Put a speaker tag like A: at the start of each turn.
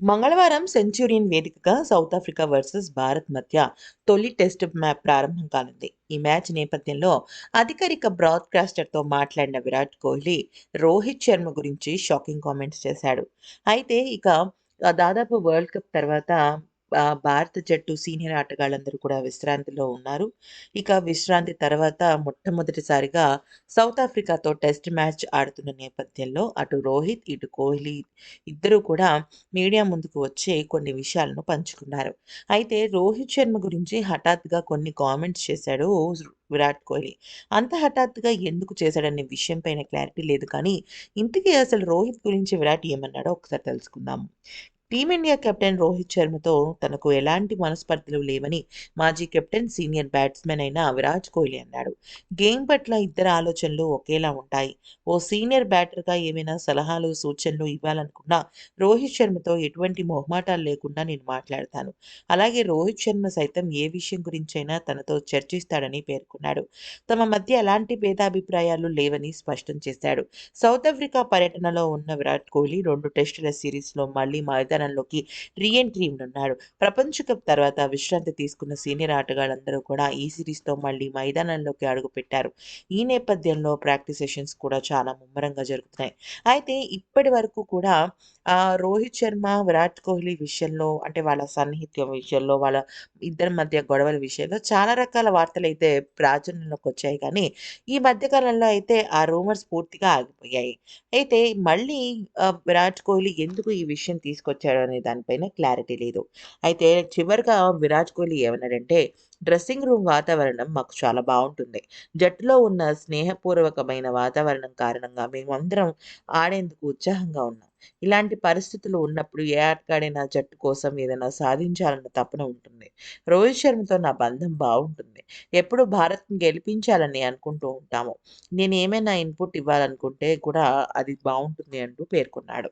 A: మంగళవారం సెంచురియన్ వేదికగా south Africa versus Bharat మధ్య తొలి టెస్ట్ మ్యాచ్ ప్రారంభం కానుంది. ఈ మ్యాచ్ నేపథ్యంలో అధికారిక బ్రాడ్కాస్టర్తో మాట్లాడిన విరాట్ కోహ్లీ రోహిత్ శర్మ గురించి షాకింగ్ కామెంట్స్ చేశాడు. అయితే ఇక దాదాపు వరల్డ్ కప్ తర్వాత భారత జట్టు సీనియర్ ఆటగాళ్ళందరూ కూడా విశ్రాంతిలో ఉన్నారు. ఇక విశ్రాంతి తర్వాత మొట్టమొదటిసారిగా సౌత్ ఆఫ్రికాతో టెస్ట్ మ్యాచ్ ఆడుతున్న నేపథ్యంలో అటు రోహిత్ ఇటు కోహ్లీ ఇద్దరూ కూడా మీడియా ముందుకు వచ్చి కొన్ని విషయాలను పంచుకున్నారు. అయితే రోహిత్ శర్మ గురించి హఠాత్తుగా కొన్ని కామెంట్స్ చేశాడు విరాట్ కోహ్లీ. అంత హఠాత్తుగా ఎందుకు చేశాడనే విషయం పైన క్లారిటీ లేదు కానీ ఇంతకీ అసలు రోహిత్ గురించి విరాట్ ఏమన్నాడో ఒకసారి తెలుసుకుందాం. టీమిండియా కెప్టెన్ రోహిత్ శర్మతో తనకు ఎలాంటి మనస్పర్ధలు లేవని మాజీ కెప్టెన్ సీనియర్ బ్యాట్స్మెన్ అయిన విరాట్ కోహ్లీ అన్నాడు. గేమ్ పట్ల ఇద్దరు ఆలోచనలు ఒకేలా ఉంటాయి. ఓ సీనియర్ బ్యాటర్గా ఏమైనా సలహాలు సూచనలు ఇవ్వాలనుకున్నా రోహిత్ శర్మతో ఎటువంటి మొహమాటాలు లేకుండా నేను మాట్లాడతాను. అలాగే రోహిత్ శర్మ సైతం ఏ విషయం గురించైనా తనతో చర్చిస్తాడని పేర్కొన్నాడు. తమ మధ్య ఎలాంటి భేదాభిప్రాయాలు లేవని స్పష్టం చేశాడు. సౌత్ ఆఫ్రికా పర్యటనలో ఉన్న విరాట్ కోహ్లీ రెండు టెస్టుల సిరీస్లో మళ్ళీ మైదానంలోకి రీఎంట్రీ ఉన్నాడు ప్రపంచ కప్ తర్వాత విశ్రాంతి తీసుకున్న సీనియర్ ఆటగాళ్ళందరూ కూడా ఈ సిరీస్తో మళ్ళీ మైదానంలోకి అడుగుపెట్టారు. ఈ నేపథ్యంలో ప్రాక్టీస్ సెషన్స్ కూడా చాలా ముమ్మరంగా జరుగుతున్నాయి. అయితే ఇప్పటి వరకు కూడా రోహిత్ శర్మ విరాట్ కోహ్లీ విషయంలో అంటే వాళ్ళ సన్నిహిత్యం విషయంలో వాళ్ళ ఇద్దరి మధ్య గొడవల విషయంలో చాలా రకాల వార్తలు అయితే ప్రాచుర్యంలోకి వచ్చాయి. కానీ ఈ మధ్య కాలంలో అయితే ఆ రూమర్స్ పూర్తిగా ఆగిపోయాయి. అయితే మళ్ళీ విరాట్ కోహ్లీ ఎందుకు ఈ విషయం తీసుకొచ్చారు? తీసుకొచ్చాడు అనే దానిపైన క్లారిటీ లేదు. అయితే చివరిగా విరాట్ కోహ్లీ ఏమన్నాడంటే డ్రెస్సింగ్ రూమ్ వాతావరణం మాకు చాలా బాగుంటుంది. జట్టులో ఉన్న స్నేహపూర్వకమైన వాతావరణం కారణంగా మేమందరం ఆడేందుకు ఉత్సాహంగా ఉన్నాం. ఇలాంటి పరిస్థితులు ఉన్నప్పుడు ఏ ఆటగాడైనా జట్టు కోసం ఏదైనా సాధించాలన్న తపన ఉంటుంది. రోహిత్ శర్మతో నా బంధం బాగుంటుంది. ఎప్పుడు భారత్ని గెలిపించాలని అనుకుంటూ ఉంటాము. నేను ఏమైనా ఇన్పుట్ ఇవ్వాలనుకుంటే కూడా అది బాగుంటుంది అంటూ పేర్కొన్నాడు.